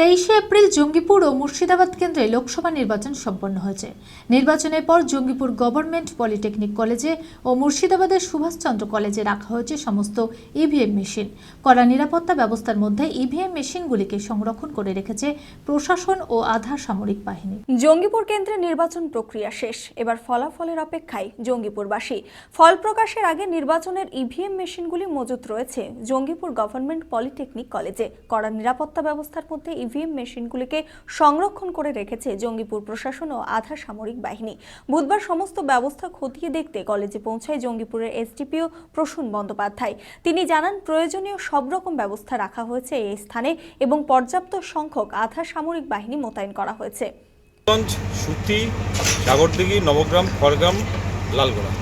তেইশে এপ্রিল জঙ্গিপুর ও মুর্শিদাবাদ কেন্দ্রে লোকসভা নির্বাচন সম্পন্ন হয়েছে। নির্বাচনের পর জঙ্গিপুর গভর্নমেন্ট পলিটেকনিক কলেজে ও মুর্শিদাবাদের সুভাষচন্দ্র কলেজে রাখা হয়েছে সমস্ত ইভিএম মেশিন। কড়া নিরাপত্তা ব্যবস্থার মধ্যে ইভিএম মেশিনগুলিকে সংরক্ষণ করে রেখেছে প্রশাসন ও আধা সামরিক বাহিনী। জঙ্গিপুর কেন্দ্রে নির্বাচন প্রক্রিয়া শেষ। এবার ফলাফলের অপেক্ষায় জঙ্গিপুরবাসী। ফল প্রকাশের আগে নির্বাচনের ইভিএম মেশিনগুলি মজুত রয়েছে জঙ্গিপুর গভর্নমেন্ট পলিটেকনিক কলেজে। কড়া নিরাপত্তা ব্যবস্থার মধ্যে ইভিএম মেশিনগুলিকে সংরক্ষণ করে রেখেছে জঙ্গিপুর প্রশাসন ও আধা সামরিক বাহিনী। বুধবার সমস্ত ব্যবস্থা খতিয়ে দেখতে কলেজে পৌঁছায় জঙ্গিপুরের এসডিপিও প্রসূন বন্দ্যোপাধ্যায়। তিনি জানান প্রয়োজনীয় সব রকম ব্যবস্থা রাখা হয়েছে এই স্থানে এবং পর্যাপ্ত সংখ্যক আধা সামরিক বাহিনী মোতায়েন করা হয়েছে। সুতি সাগরদিঘি নবগ্রাম খড়গ্রাম লালগোলা।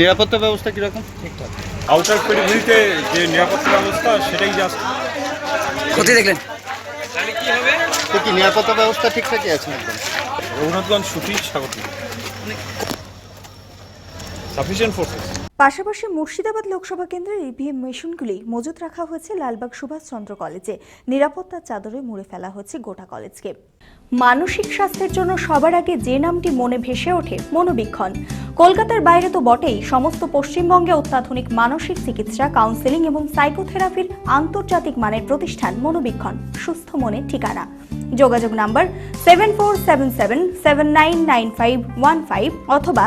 নিরাপত্তা ব্যবস্থা কীরকম? আউটার পেরিফেরিতে যে নিরাপত্তা ব্যবস্থা সেটাই জাস্ট ক্ষতি দেখলেন। তো কি নিরাপত্তা ব্যবস্থা ঠিকঠাকই আছে একদম রঘুনাথগঞ্জ সুতি স্বাগত সাফিসিয়েন্ট ফোর্সেস পাশাপাশি মুর্শিদাবাদ লোকসভা কেন্দ্রের ইভিএম মেশিনগুলি মজুত রাখা হয়েছে লালবাগ সুভাষচন্দ্র কলেজে। নিরাপত্তার চাদরে মুড়ে ফেলা হয়েছে গোটা কলেজকে। মানসিক স্বাস্থ্যের জন্য সবার আগে যে নামটি মনে ভেসে ওঠে, মনোবীক্ষণ। কলকাতার বাইরে তো বটেই, সমস্ত পশ্চিমবঙ্গে অত্যাধুনিক মানসিক চিকিৎসা কাউন্সেলিং এবং সাইকোথেরাপির আন্তর্জাতিক মানের প্রতিষ্ঠান, মনোবীক্ষণ, সুস্থ মনের ঠিকানা। যোগাযোগ number seven four seven seven seven nine nine five one five অথবা